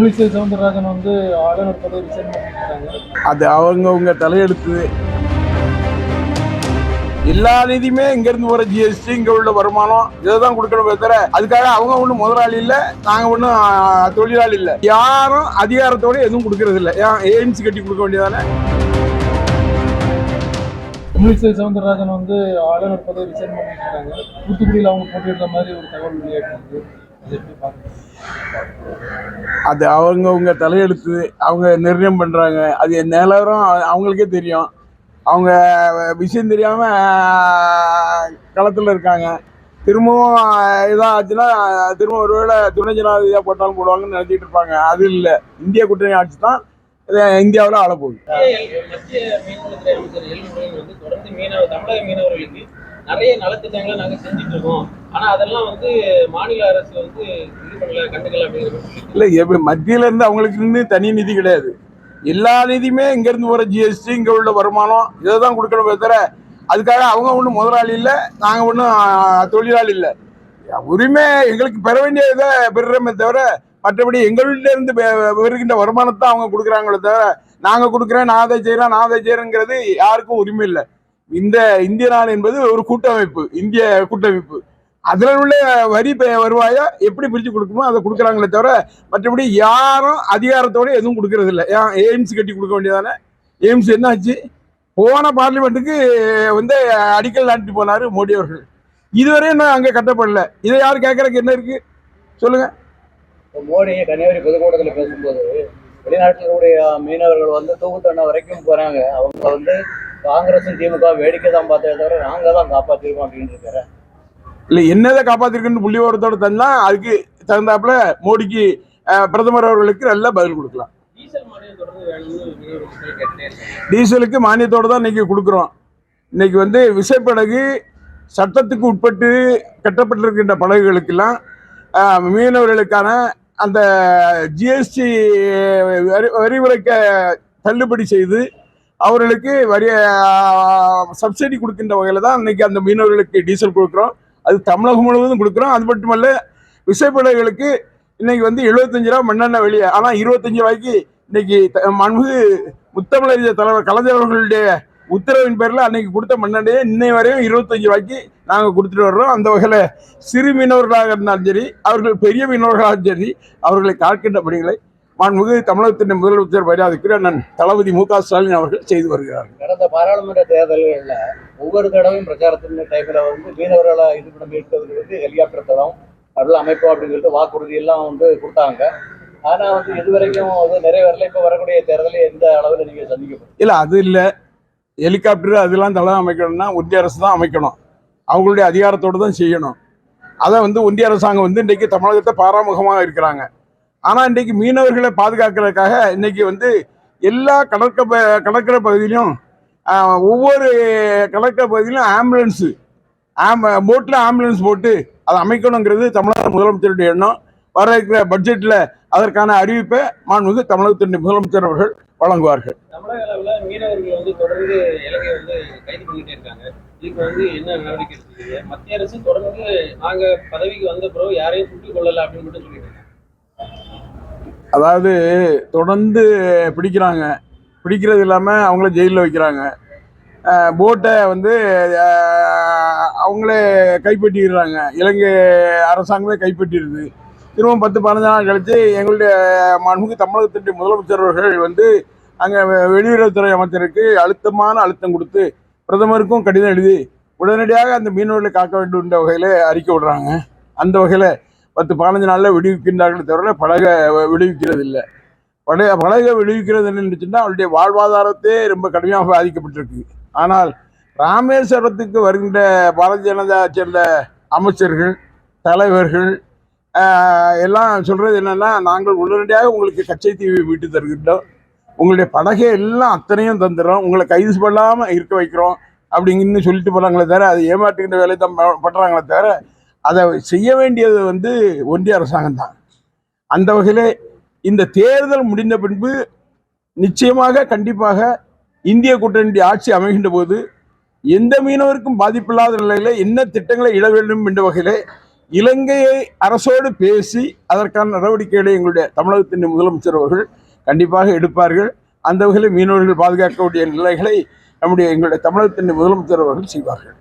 தமிழிசை சவுந்தரராஜன் வந்து ஆளுநர் பதவி ரிசைன் பண்ணிட்டாங்க அது அவங்கவுங்க தலையெடுத்து எல்லா நிதியுமே இங்க இருந்து போற ஜிஎஸ்டி இங்க உள்ள வருமானம் இதைதான் கொடுக்கணுமே தவிர அதுக்காக அவங்க ஒண்ணும் முதலாளி இல்ல நாங்க ஒண்ணும் தொழிலாளி இல்ல. யாரும் அதிகாரத்தோட எதுவும் கொடுக்கறது இல்ல. ஏன் ஏஎம்சி கட்டி கொடுக்க வேண்டியதானே? தமிழிசை சவுந்தரராஜன் வந்து ஆளுநர் பதவி ரிசைன் பண்ணிட்டாங்க தூத்துக்குடியில் அவங்க போட்டியிடுற மாதிரி ஒரு தகவல் வெளியாகிருக்கு அது அவங்கவுங்க தலையெழுத்து அவங்க நிர்ணயம் பண்றாங்க. அது என் நிலவரம் அவங்களுக்கே தெரியும். அவங்க விஷயம் தெரியாம களத்தில் இருக்காங்க. திரும்பவும் இதாக ஆச்சுன்னா திரும்ப ஒருவேளை துணை ஜனாதிபதியாக போட்டாலும் போடுவாங்கன்னு நினச்சிட்டு இருப்பாங்க. அது இல்லை. இந்திய கூட்டணி ஆட்சி தான் இந்தியாவில் ஆளப்போகுது நிறைய நலத்திட்டங்களை நாங்க செஞ்சுட்டு இருக்கோம். அதெல்லாம் வந்து மாநில அரசு வந்து இது இல்லை எப்ப மத்தியில இருந்து அவங்களுக்கு இருந்து தனி நிதி கிடையாது. எல்லா நிதியுமே இங்க இருந்து போற ஜிஎஸ்டி இங்க உள்ள வருமானம் இதை தான் கொடுக்கணுமே தவிர அதுக்காக அவங்க ஒன்றும் முதலாளி இல்லை நாங்கள் ஒன்றும் தொழிலாளி இல்லை. உரிமை எங்களுக்கு பெற வேண்டியதை பெறுறோமே தவிர மற்றபடி எங்கள்கிட்ட இருந்து பெ- வருமானத்தை அவங்க கொடுக்குறாங்களே தவிர நாங்கள் கொடுக்குறேன் நான் அதை செய்கிறேன் நான் அதை செய்கிறேங்கிறது யாருக்கும் உரிமை இல்லை. இந்த இந்திய நாடு என்பது ஒரு கூட்டமைப்பு இந்திய கூட்டமைப்பு. அதில் உள்ள வரி வருவாயை எப்படி பிரித்து கொடுக்கணுமோ அதை கொடுக்குறாங்களே தவிர மற்றபடி யாரும் அதிகாரத்தோட எதுவும் கொடுக்கறது இல்லை. ஏன் எய்ம்ஸ் கட்டி கொடுக்க வேண்டியதானே? எய்ம்ஸ் என்ன ஆச்சு போன பார்லிமெண்ட்டுக்கு வந்து அடிக்கல் நாட்டி போனார் மோடி அவர்கள். இதுவரையும் இன்னும் அங்கே கட்டப்படல. இதை யார் கேட்கறதுக்கு என்ன இருக்குது சொல்லுங்கள் இப்போ மோடி கன்னியாகுமரி பொதுக்கூட்டத்தில் பேசும்போது வெளிநாட்டிலுடைய மீனவர்கள் வந்து தூக்குத்தண்ணை வரைக்கும் போறாங்க. அவங்க வந்து காங்கிரஸும் திமுக வேடிக்கை தான் பார்த்தே தவிர நாங்க தான் காப்பாற்றிருக்கோம் அப்படின்னு இருக்காரு. இல்லை என்னதை காப்பாத்திருக்குன்னு புள்ளி விவரத்தோட தந்தா அதுக்கு தகுந்தாப்புல மோடிக்கு பிரதமர் அவர்களுக்கு நல்ல பதில் கொடுக்கலாம். டீசலுக்கு மானியத்தோட தான் இன்னைக்கு கொடுக்குறோம். இன்னைக்கு வந்து விசைப்படகு சட்டத்துக்கு உட்பட்டு கட்டப்பட்டிருக்கின்ற படகுகளுக்கெல்லாம் மீனவர்களுக்கான அந்த ஜிஎஸ்டி வரி வரி விலக்க தள்ளுபடி செய்து அவர்களுக்கு வரி சப்சிடி கொடுக்கின்ற வகையில் தான் இன்றைக்கி அந்த மீனவர்களுக்கு டீசல் கொடுக்குறோம். அது தமிழகம் முழுவதும் கொடுக்குறோம். அது மட்டுமல்ல விசைப்படகுகளுக்கு இன்றைக்கி வந்து எழுபத்தஞ்சு ரூபா மண்ணெண்ணெய் வெளியே ஆனால் இருபத்தஞ்சு ரூபாய்க்கு இன்றைக்கி த- முத்தமிழறிஞர் தலைவர் கலைஞர் அவர்களுடைய உத்தரவின் பேரில் அன்னைக்கு கொடுத்த மண்ணெண்ணையை இன்னை வரையும் இருபத்தஞ்சு ரூபாய்க்கு நாங்கள் கொடுத்துட்டு வர்றோம். அந்த வகையில் சிறு மீனவர்களாக இருந்தாலும் சரி அவர்கள் பெரிய மீனவர்களாக சரி அவர்களை காக்கின்ற பணிகளை மாண்புமிகு தமிழகத்தின் முதலமைச்சர் மரியாதைக்குரிய அண்ணன் தளபதி மு க ஸ்டாலின் அவர்கள் செய்து வருகிறார்கள். கடந்த பாராளுமன்ற தேர்தல்களில் ஒவ்வொரு தடவையும் பிரச்சாரத்தின் டைமில் வந்து மீனவர்களை இது பண்ண மீட்கிறதுக்கு ஹெலிகாப்டர் தளம் அமைப்போம் அப்படின்னு சொல்லிட்டு வாக்குறுதி எல்லாம் வந்து கொடுத்தாங்க. ஆனா வந்து இது வரைக்கும் அது நிறைவேறல. இப்போ வரக்கூடிய தேர்தலில் எந்த அளவில் நீங்க சந்திக்க இல்லை அது இல்லை. ஹெலிகாப்டர் அதெல்லாம் தளம் அமைக்கணும்னா ஒன்றிய அரசு தான் அமைக்கணும். அவங்களுடைய அதிகாரத்தோடு தான் செய்யணும். அதை வந்து ஒன்றிய அரசாங்கம் வந்து இன்றைக்கு தமிழகத்தை பாராமுகமாக இருக்கிறாங்க. ஆனால் இன்றைக்கு மீனவர்களை பாதுகாக்கிறதுக்காக இன்றைக்கி வந்து எல்லா கடற்க ப- கடற்கரை பகுதியிலும் ஒவ்வொரு கடற்கரை பகுதியிலும் ஆம்புலன்ஸு ஆம் போட்டில் ஆம்புலன்ஸ் போட்டு அதை அமைக்கணுங்கிறது தமிழக முதலமைச்சருடைய எண்ணம். வர இருக்கிற பட்ஜெட்டில் அதற்கான அறிவிப்பை மாண்புமிகு தமிழகத்தினுடைய முதலமைச்சர் அவர்கள் வழங்குவார்கள். தமிழக அளவுல மீனவர்கள் வந்து தொடர்ந்து இலங்கை வந்து கைது பண்ணிட்டே இருக்காங்க. என்ன நடவடிக்கை எடுத்துருக்கீங்க மத்திய அரசு தொடர்ந்து நாங்க பதவிக்கு வந்த பிறகு யாரையும் சுட்டுக் கொள்ளல அப்படின்னு மட்டும் சொல்லிட்டு. அதாவது தொடர்ந்து பிடிக்கிறாங்க. பிடிக்கிறது இல்லாமல் அவங்கள ஜெயிலில் வைக்கிறாங்க. போட்டை வந்து அவங்களே கைப்பற்றிடுறாங்க. இலங்கை அரசாங்கமே கைப்பற்றிடுது. திரும்பவும் பத்து பதினஞ்சு நாள் கழித்து எங்களுடைய மாண்புமிகு தமிழகத்தினுடைய முதலமைச்சர் அவர்கள் வந்து அங்கே வெளியுறவுத்துறை அமைச்சருக்கு அழுத்தமான அழுத்தம் கொடுத்து பிரதமருக்கும் கடிதம் எழுதி உடனடியாக அந்த மீனவர்களை காக்க வேண்டும் என்ற வகையில் அறிக்கை விடுறாங்க. அந்த வகையில் பத்து பதினஞ்சு நாளில் விடுவிக்கின்றார்கள் தவிர பழக விடுவிக்கிறது இல்லை பழைய பழக விடுவிக்கிறது என்னச்சுன்னா அவருடைய வாழ்வாதாரத்தே ரொம்ப கடுமையாக பாதிக்கப்பட்டிருக்கு. ஆனால் ராமேஸ்வரத்துக்கு வருகின்ற பாரதிய ஜனதா சேர்ந்த அமைச்சர்கள் தலைவர்கள் எல்லாம் சொல்கிறது என்னென்னா நாங்கள் உடனடியாக உங்களுக்கு கச்சை தீவை மீட்டு தருகின்றோம். உங்களுடைய படகை எல்லாம் அத்தனையும் தந்துடுறோம். உங்களை கைது பண்ணாமல் இருக்க வைக்கிறோம். அப்படிங்கன்னு சொல்லிட்டு போகிறாங்களே தவிர அதை ஏமாற்றுகின்ற வேலை தான் பண்ணுறாங்களே தவிர அதை செய்ய வேண்டியது வந்து ஒன்றிய அரசாங்கம் தான். அந்த வகையில் இந்த தேர்தல் முடிந்த பின்பு நிச்சயமாக கண்டிப்பாக இந்திய கூட்டணி ஆட்சி அமைகின்ற போது எந்த மீனவருக்கும் பாதிப்பில்லாத நிலையில் என்ன திட்டங்களை இட வேண்டும் என்ற வகையில் இலங்கையை அரசோடு பேசி அதற்கான நடவடிக்கைகளை எங்களுடைய தமிழகத்தின் முதலமைச்சர் அவர்கள் கண்டிப்பாக எடுப்பார்கள். அந்த வகையில் மீனவர்கள் பாதுகாக்கக்கூடிய நிலைகளை நம்முடைய எங்களுடைய தமிழகத்தின் முதலமைச்சர் அவர்கள் செய்வார்கள்.